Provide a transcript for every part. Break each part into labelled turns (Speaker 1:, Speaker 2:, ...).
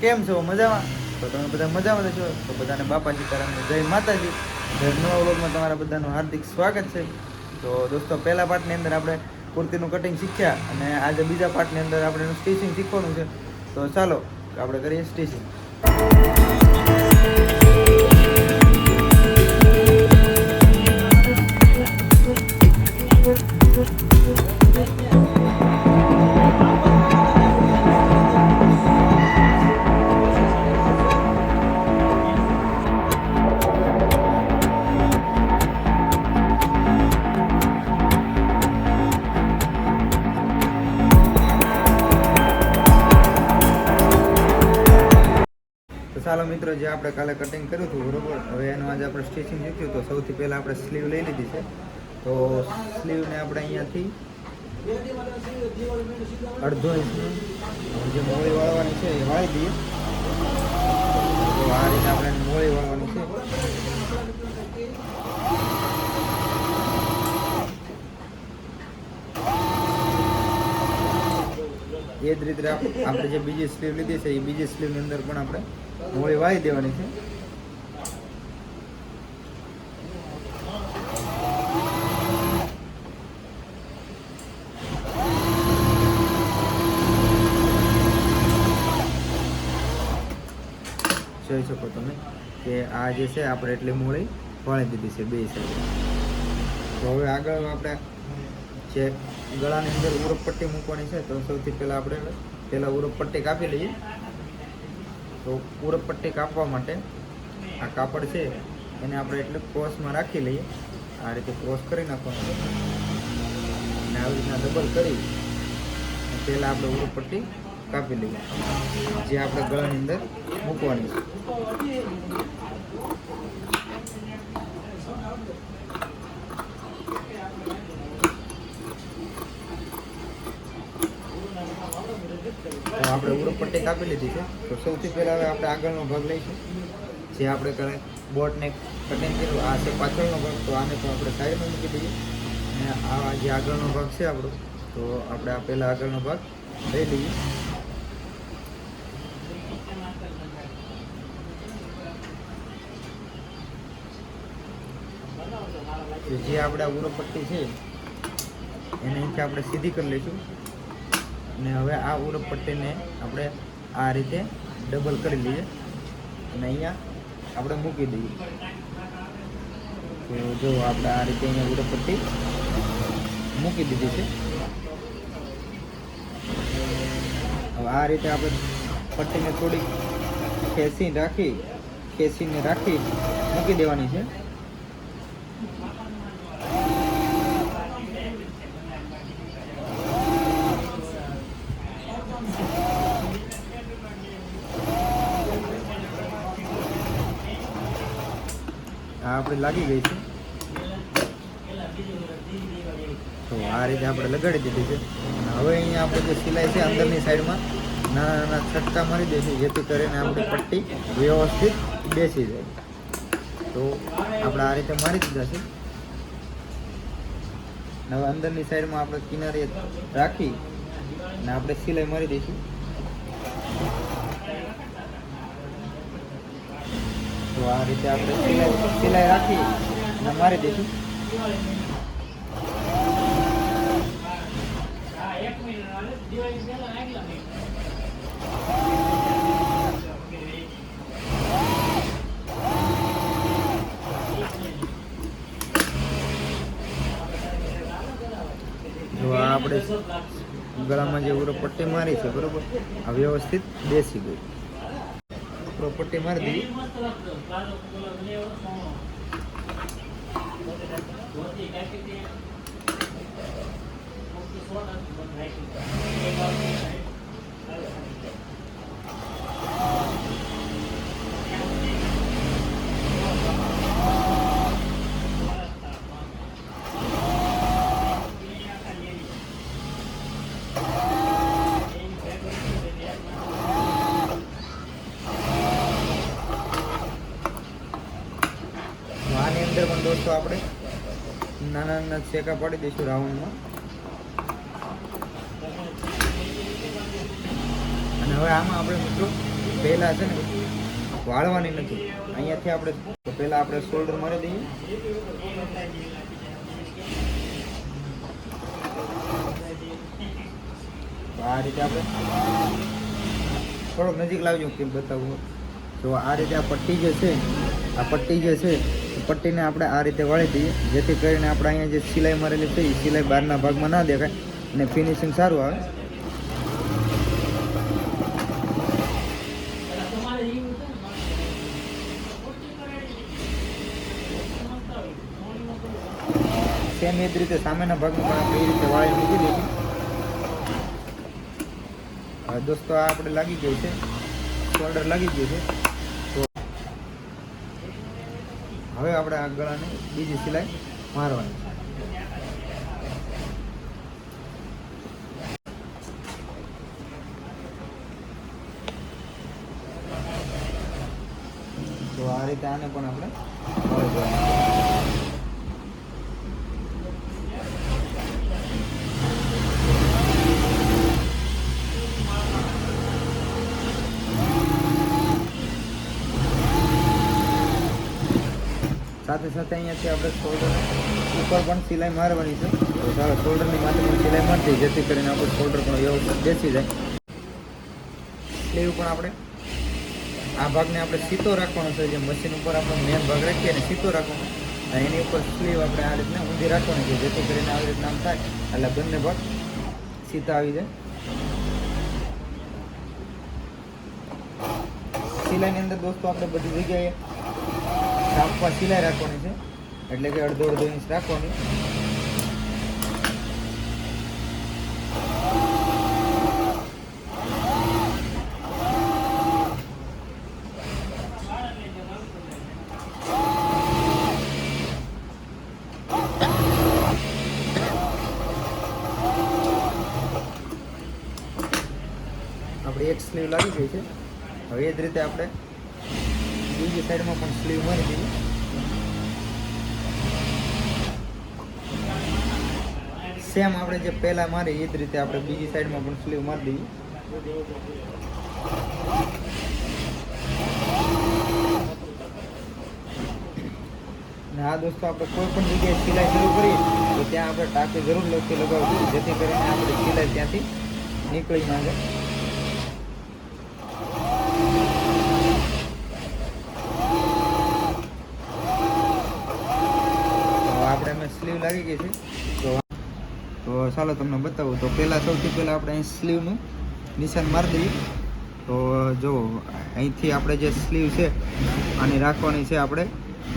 Speaker 1: કેમ છો? મજામાં? તો તમે બધા મજામાં છો? તો બધાને બાપા સીતારામને જય માતાજી. નવા વ્લોગમાં તમારા બધાનું હાર્દિક સ્વાગત છે. તો દોસ્તો, પહેલા પાર્ટની અંદર આપણે કુર્તીનું કટિંગ શીખ્યા અને આજે બીજા પાર્ટની અંદર આપણે એનું સ્ટિચિંગ શીખવાનું છે. તો ચાલો, આપણે કરીએ સ્ટિચિંગ મિત્રો, જે આપણે કાલે કટિંગ કર્યું હતું, બરોબર? હવે એનું આજે આપણે સ્ટિચિંગ શીખ્યું, તો સૌથી પહેલાં આપણે સ્લીવ લઈ લીધી છે. તો સ્લીવને આપણે અહીંયાથી અડધો ઇંચનું જે મોળી વાળવાની છે, એ વાળી દઈએ. તો આ રીતે આપણે મોળી વાળવાની છે. એ જ રીતે આપ- આપણે જે બીજી સ્લીવ લીધી છે, એ બીજી સ્લીવની અંદર પણ આપણે મોળી વાવી દેવાની છે. જોઈ શકો તમે કે આ જે છે, આપણે એટલી મૂળી વાળી દીધી છે, બે સાઈડ. તો હવે આગળ આપણે જે ગળાની અંદર ઉરપ પટ્ટી મૂકવાની છે, તો સૌથી પહેલાં આપણે પહેલાં ઉરપ પટ્ટી કાપી લઈએ. તો પટ્ટી કાપવા માટે આ કાપડ છે, એને આપણે એટલે ક્રોસમાં રાખી લઈએ. આ રીતે ક્રોસ કરી નાખવાનું. અને આવી રીતના ડબલ કરી પહેલાં આપણે પટ્ટી કાપી લઈએ. જે આપણે ગળાની અંદર મૂકવાની છે. તો આપણે પટ્ટી કાપી લીધી છે. તો સૌથી પહેલાં હવે આપણે આગળનો ભાગ લઈશું. જે આપણે કરે બોટને કટિંગ કર્યું, આ છે પાછળનો ભાગ. તો આને તો આપણે સાઈડમાં મૂકી દઈએ. અને આ જે આગળનો ભાગ છે આપણો, તો આપણે આ પહેલાં આગળનો ભાગ લઈ લઈએ. જે આપણે આ પટ્ટી છે, એને અહીંથી આપણે સીધી કરી લઈશું. અને હવે આ ઉરપ પટ્ટીને આપણે આ રીતે ડબલ કરી લઈએ અને અહીંયા આપણે મૂકી દઈએ. તો જો આપણે આ રીતે અહીંયા ઉરપ પટ્ટી મૂકી દીધી છે. હવે આ રીતે આપણે પટ્ટીને થોડીક ખેંચી રાખી, ખેંચીને રાખી મૂકી દેવાની છે. આપણે લાગી ગઈ છે. તો આ રીતે આપણે લગાડી દીધી છે. હવે અહીંયા આપણે જે સિલાઈ છે અંદરની સાઈડમાં નાના નાના છટકા મારી દઈશું જેથી કરીને આપણી પટ્ટી વ્યવસ્થિત બેસી જાય. તો આપણે આ રીતે મારી દીધા છે. હવે અંદરની સાઈડમાં આપણે કિનારે રાખી અને આપણે સિલાઈ મારી દઈશું. તો આ રીતે આપણે સિલાઈ સિલાઈ રાખી અને મારી દઈશું. આપણે ગળામાં જે ઉરો પટ્ટી મારી છે, બરોબર? આ વ્યવસ્થિત બેસી ગઈ. ઉરો પટ્ટી મારી દીધી આની દોસ્તો આપણે નાના નાના શેકા પાડી દઈશું રાઉન્ડમાં. અને હવે આમાં આપણે મિત્રો પહેલાં છે ને વાળવાની નથી. અહીંયાથી આપણે પહેલાં આપણે શોલ્ડર મારી દઈએ. આ રીતે આપણે થોડોક નજીક લાવજો, કેમ બતાવું. તો આ રીતે આ પટ્ટી જે છે, આ પટ્ટી જે છે પટ્ટીને આપણે આ રીતે વાળી દઈએ. જેથી કરીને આપણે અહીંયા જે સિલાઈ મારેલી છે, એ સિલાઈ બહારના ભાગમાં ના દેખાય અને ફિનિશિંગ સારું આવે. સેમ એ જ રીતે સામેના ભાગમાં પણ આપણે એ રીતે વાળી મૂકી હવે દોસ્તો, આ આપણે લાગી ગયું છે. શોલ્ડર લાગી ગયું છે તો હવે આપણે આ ગળાને બીજી સિલાઈ મારવાની તો આ રીતે આને પણ આપણે સાથે સાથે અહીંયાથી આપણે શોલ્ડર ઉપર પણ સિલાઈ મારવાની છે. તો ચાલો શોલ્ડરની માથે પણ સિલાઈ મારતી જેથી કરીને આપણું શોલ્ડર પણ વ્યવસ્થિત બેસી જાય. સ્લીવ પણ આપણે આ ભાગને આપણે સીતો રાખવાનો છે, જે મશીન ઉપર આપણે મેન ભાગ રાખીએ અને સીતો રાખવાનો. એની ઉપર સ્લીવ આપણે આ રીતના ઊંધી રાખવાની છે, જેથી કરીને આવી રીતના આમ થાય, એટલે બંને ભાગ સીતા આવી જાય. સિલાઈની અંદર દોસ્તો, આપણે બધી જગ્યાએ ચાપવા સિલાઈ રાખવાની છે. એટલે કે અડધો અડધો ઇંચ રાખવાની. આપણી એક સ્લીવ લાગી ગઈ છે. હવે એ જ રીતે આપણે બીજી સાઈડમાં પણ સ્લીવ મારી દીધી સેમ આપણે જે પહેલા મારી, એ જ રીતે આપણે બીજી સાઈડમાં પણ સ્લીવ મારી દીધી આ દોસ્તો આપણે કોઈ પણ જગ્યાએ સિલાઈ શરૂ કરીએ, તો ત્યાં આપણે ટાંકી જરૂર લખી લગાવશું જેથી કરીને આપણે સિલાઈ ત્યાંથી નીકળી જાય તો આપણે અમે સ્લીવ લાગી ગઈ છે. તો ચાલો તમને બતાવું. તો પહેલાં સૌથી પહેલાં આપણે અહીં સ્લીવનું નિશાન મારી દઈએ. તો જો, અહીંથી આપણે જે સ્લીવ છે, આની રાખવાની છે આપણે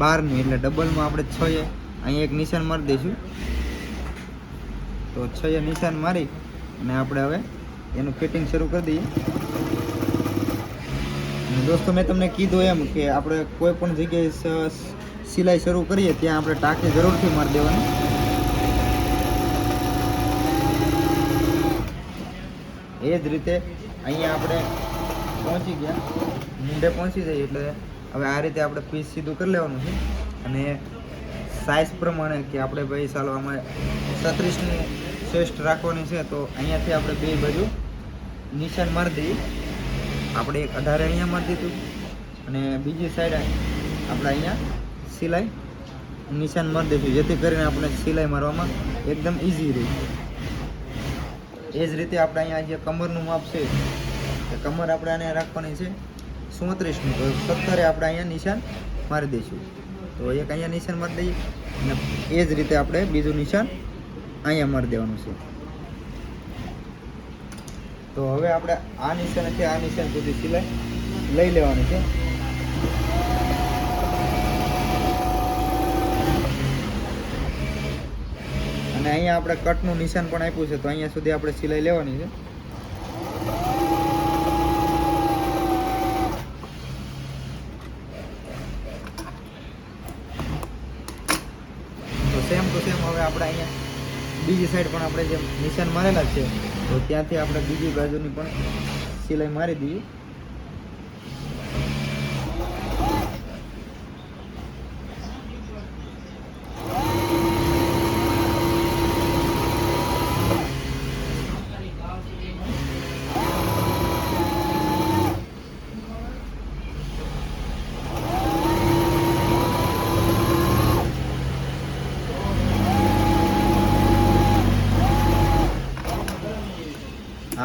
Speaker 1: બારની, એટલે ડબલમાં આપણે છ એ અહીં એક નિશાન મારી દઈશું. તો છ નિશાન મારી અને આપણે હવે એનું ફિટિંગ શરૂ કરી દઈએ. દોસ્તો, મેં તમને કીધું એમ કે આપણે કોઈ પણ જગ્યાએ સિલાઈ શરૂ કરીએ, ત્યાં આપણે ટાંકી જરૂરથી મારી દેવાની. એ જ રીતે અહીંયા આપણે પહોંચી ગયા. મીંડે પહોંચી જઈએ એટલે હવે આ રીતે આપણે પીસ સીધું કરી લેવાનું છે. અને સાઇઝ પ્રમાણે કે આપણે ભાઈ ચાલો આમાં છત્રીસની શ્રેષ્ઠ રાખવાની છે, તો અહીંયાથી આપણે બે બાજુ નિશાન મારી દઈએ. આપણે એક અઢારે અહીંયા મારી દીધું. અને બીજી સાઈડ આપણે અહીંયા સિલાઈ. નિશાન મારી દઈશું જેથી કરીને આપણે સિલાઈ મારવામાં એકદમ ઇઝી રહે. એ જ રીતે આપણે અહીંયા જે કમરનું માપ છે, એ કમર આપણે આને રાખવાની છે સુમત્રીસનું તો સત્તરે આપણે અહીંયા નિશાન મારી દઈશું. તો એક અહીંયા નિશાન મારી દઈએ અને એ જ રીતે આપણે બીજું નિશાન અહીંયા મારી દેવાનું છે. તો હવે આપણે આ નિશાનેથી આ નિશાન સુધી સિલાઈ લઈ લેવાની છે. અહીંયા આપણે કટનું નિશાન પણ આપ્યું છે, તો અહીંયા સુધી આપણે સિલાઈ લેવાની છે. તો સેમ ટુ સેમ હવે આપણે અહીંયા બીજી સાઈડ પણ આપણે જે નિશાન મારેલા છે, તો ત્યાંથી આપણે બીજી બાજુની પણ સિલાઈ મારી દઈએ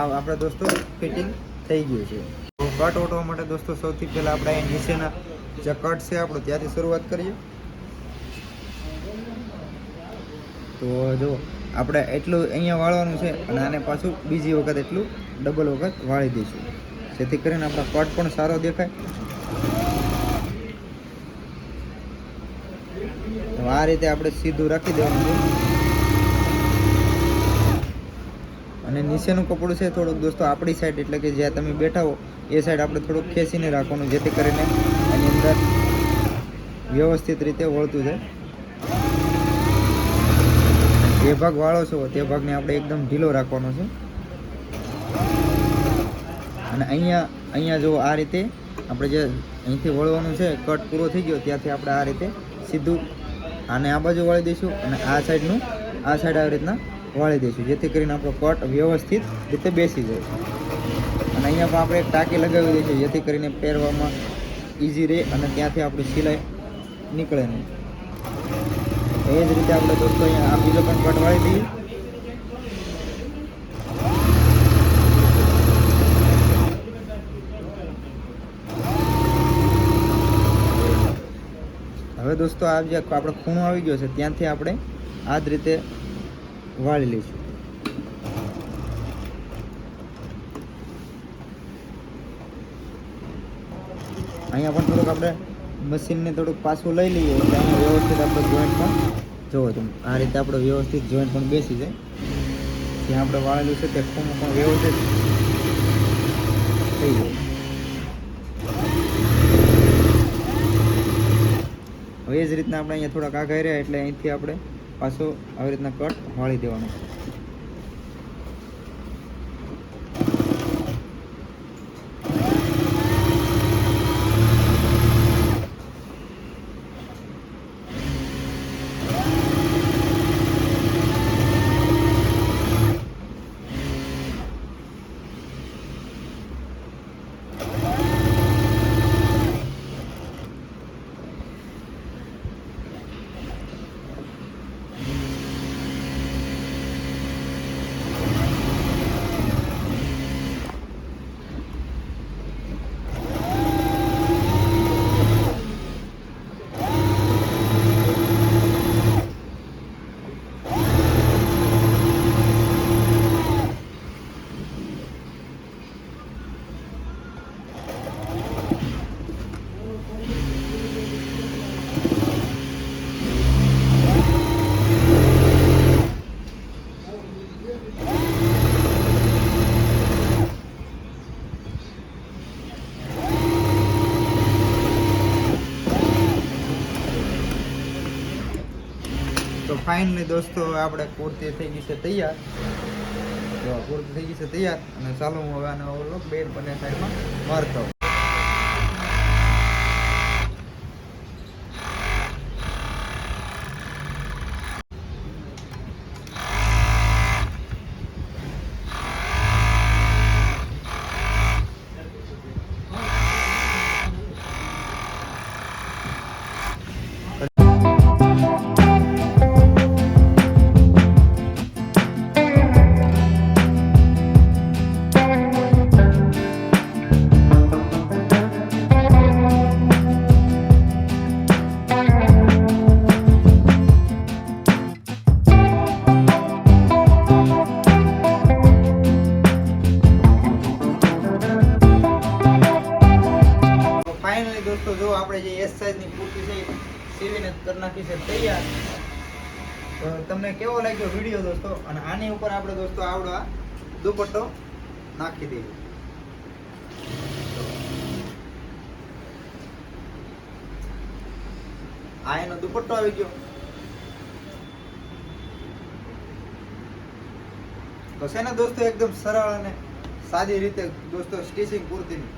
Speaker 1: આપણે દોસ્તો ફિટિંગ થઈ ગયું છે. તો કટ ઓટવા માટે દોસ્તો, સૌથી પહેલાં આપણે અહીં નીચેના જે કટ છે, આપણે ત્યાંથી શરૂઆત કરીએ. તો જો, આપણે એટલું અહીંયા વાળવાનું છે અને આને પાછું બીજી વખત એટલું ડબલ વખત વાળી દઈશું. જેથી કરીને આપણો કટ પણ સારો દેખાય. આ રીતે આપણે સીધું રાખી દેવાનું અને નીચેનું કપડું છે થોડુંક દોસ્તો આપણી સાઈડ એટલે કે જ્યાં તમે બેઠા હો, એ સાઈડ આપણે થોડુંક ખેંચીને રાખવાનું, જેથી કરીને એની અંદર વ્યવસ્થિત રીતે વળતું છે જે ભાગ વાળો છો, તે ભાગને આપણે એકદમ ઢીલો રાખવાનો છે. અને અહીંયા અહીંયા જો આ રીતે આપણે જે અહીંથી વળવાનું છે, કટ પૂરો થઈ ગયો, ત્યાંથી આપણે આ રીતે સીધું આને આ બાજુ વળી દઈશું અને આ સાઈડનું આ સાઈડ આવી રીતના વાળી દઈશું, જેથી કરીને આપણો કટ વ્યવસ્થિત રીતે બેસી જાય. અને અહીંયા પણ આપણે એક ટાંકી લગાવી દઈશું જેથી કરીને પહેરવામાં ઇઝી રહે અને ત્યાંથી આપણી સિલાઈ નીકળે નહીં. એ જ રીતે આપણે દોસ્તો અહીંયા આ બીજો પણ કટ વાળી દઈએ. હવે દોસ્તો આ જે આપણો ખૂણો આવી ગયો છે, ત્યાંથી આપણે આ જ રીતે વાળી લઈશું. અહીંયા પણ થોડુંક આપણે મશીનને થોડુંક પાછું લઈ લઈએ, એટલે વ્યવસ્થિત આપણે જોઈન્ટ પણ જોવો તમે. આ રીતે આપણે વ્યવસ્થિત જોઈન્ટ પણ બેસી જાય. જ્યાં આપણે વાળેલું છે તે ખૂણો પણ વ્યવસ્થિત થઈ જાય. હવે એ જ રીતના આપણે અહીંયા થોડાક આગળ રહ્યા, એટલે અહીંથી આપણે પાછો આવી રીતના કટ વાળી દેવાનો. ફાઇનલી દોસ્તો, આપણે કુર્તી થઈ ગઈ છે તૈયાર. જો કુર્તી થઈ ગઈ છે તૈયાર, અને ચાલો હું હવે આને ઓલો બેડ બને સાઈડમાં મારતો છે તૈયાર. તો તમને કેવો લાગ્યો વીડિયો દોસ્તો? અને આની ઉપર આપણે દોસ્તો આવડો આ દુપટ્ટો નાખી દઈએ. આ એનો દુપટ્ટો આવી ગયો. તો છે ને દોસ્તો એકદમ સરળ અને સાદી રીતે દોસ્તો સ્ટિચિંગ કુર્તીની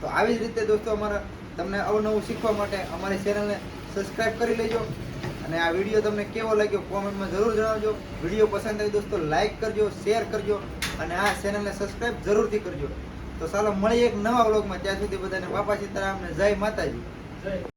Speaker 1: તો આવી જ રીતે દોસ્તો અમારા તમને અવનવું શીખવા માટે અમારી ચેનલને સબસ્ક્રાઇબ કરી લેજો. અને આ વીડિયો તમને કેવો લાગ્યો કોમેન્ટમાં જરૂર જણાવજો. વીડિયો પસંદ આવી દોસ્તો લાઇક કરજો શેર કરજો, અને આ ચેનલને સબસ્ક્રાઇબ જરૂરથી કરજો. તો ચાલો મળીએ એક નવા વ્લોગમાં ત્યાં સુધી બધાને બાપા સીતારામને જય માતાજી.